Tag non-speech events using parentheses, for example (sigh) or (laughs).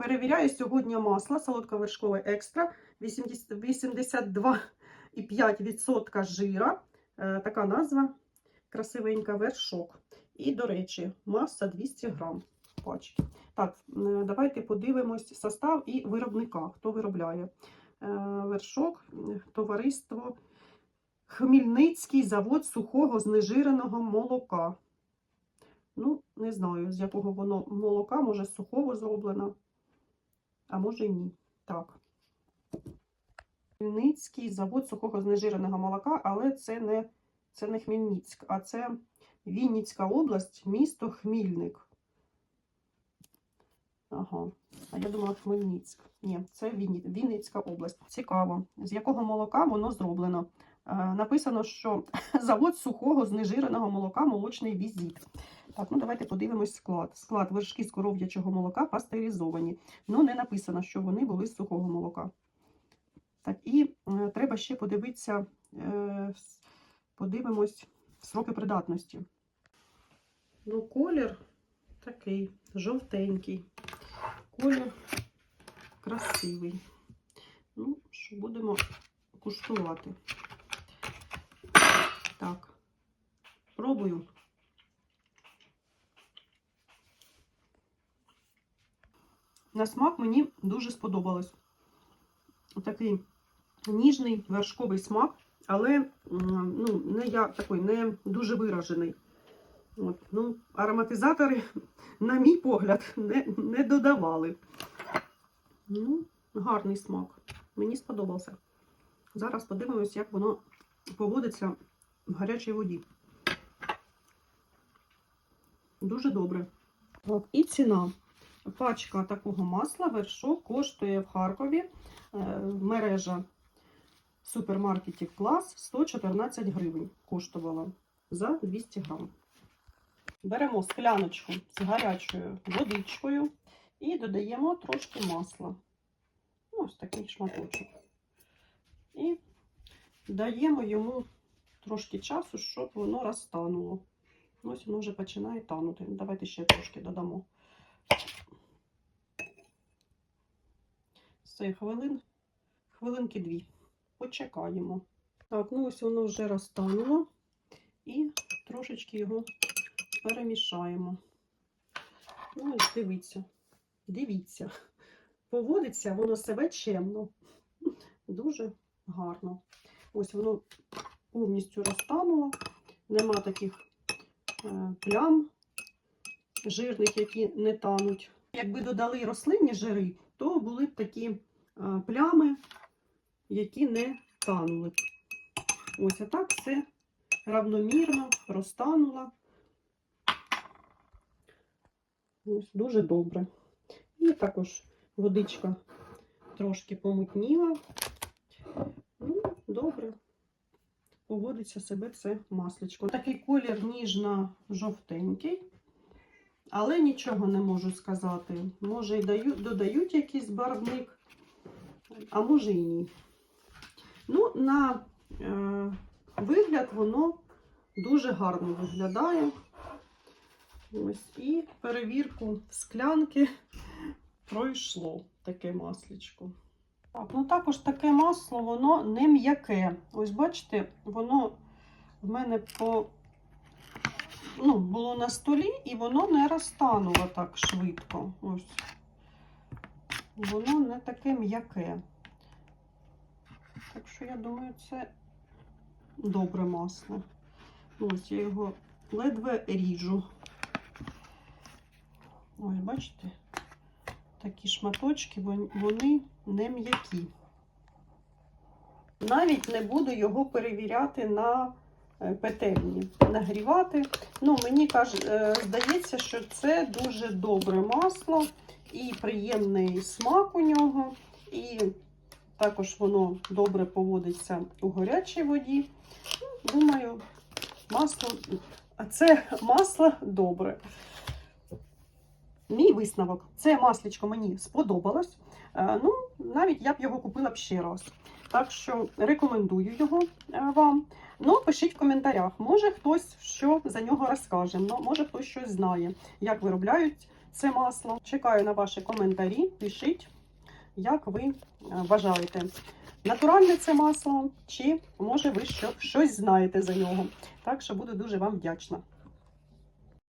Перевіряю сьогодні масло солодковершкове екстра 82,5% жира. Е, Така назва красивенька вершок. І, до речі, маса 200 грам пачки. Так, е, давайте подивимось состав і виробника, хто виробляє. Е, Вершок, товариство Хмільницький завод сухого знежиреного молока. Ну, не знаю, з якого воно молока, може сухого зроблено, а може і ні. Так. Хмельницький завод сухого знежиреного молока, але це не, це не Хмельницьк, а це Вінницька область, місто Хмільник. Ага, а я думала Хмельницьк. Ні, це Вінницька область. Цікаво, з якого молока воно зроблено. Е, написано, що (laughs) завод сухого знежиреного молока молочний візит. Так, ну давайте подивимось склад. Склад вершки з коров'ячого молока пастеризовані. Ну, не написано, що вони були з сухого молока. Так, і е, треба ще подивитися, е, подивимось сроки придатності. Ну, колір такий жовтенький. Колір красивий. Ну, що будемо куштувати. Так, пробую. На смак мені дуже сподобалось. Такий ніжний вершковий смак, але ну, не я такий, не дуже виражений. От, ну, ароматизатори, на мій погляд, не, не додавали. Ну, гарний смак. Мені сподобався. Зараз подивимось, як воно поводиться в гарячій воді. Дуже добре. Так, і ціна. Пачка такого масла вершок коштує в Харкові е, мережа супермаркетів клас 114 гривень коштувала за 200 грам. Беремо скляночку з гарячою водичкою і додаємо трошки масла. Ну, Ось такий шматочок. І даємо йому трошки часу, щоб воно розтануло. Ось воно вже починає танути. Давайте ще трошки додамо. Це хвилин, хвилинки дві. Почекаємо. Так, ну ось воно вже розтануло. І трошечки його перемішаємо. Ну, ось дивіться. Дивіться. Поводиться воно себе чемно. Дуже гарно. Ось воно повністю розтануло. Нема таких е, плям жирних, які не тануть. Якби додали рослинні жири, то були б такі плями, які не танули. Ось а так все равномірно розтануло. Ось дуже добре. І також водичка трошки помутніла. Ну, добре. Поводиться себе це масличко. Такий колір ніжно-жовтенький. Але нічого не можу сказати. Може, і дають, додають якийсь барвник, а може і ні. Ну, на е, вигляд воно дуже гарно виглядає. Ось і перевірку склянки пройшло таке масличко. Так, ну також таке масло, воно не м'яке. Ось бачите, воно в мене по, ну, було на столі і воно не розтануло так швидко. Ось. Воно не таке м'яке. Так що, я думаю, це добре масло. Ось я його ледве ріжу. Ось, бачите, такі шматочки, вони не м'які. Навіть не буду його перевіряти на е, петельні, нагрівати. Ну, мені е, здається, що це дуже добре масло і приємний смак у нього. І також воно добре поводиться у гарячій воді. Ну, Думаю, масло, а це масло добре. Мій висновок. Це маслічко мені сподобалось. Е, Ну, навіть я б його купила б ще раз. Так що рекомендую його е, вам. Ну, пишіть в коментарях. Може хтось що за нього розкаже. Може хтось щось знає, як виробляють це масло. Чекаю на ваші коментарі. Пишіть, як ви е, вважаєте. Натуральне це масло, чи може ви щось знаєте за нього. Так що буду дуже вам вдячна.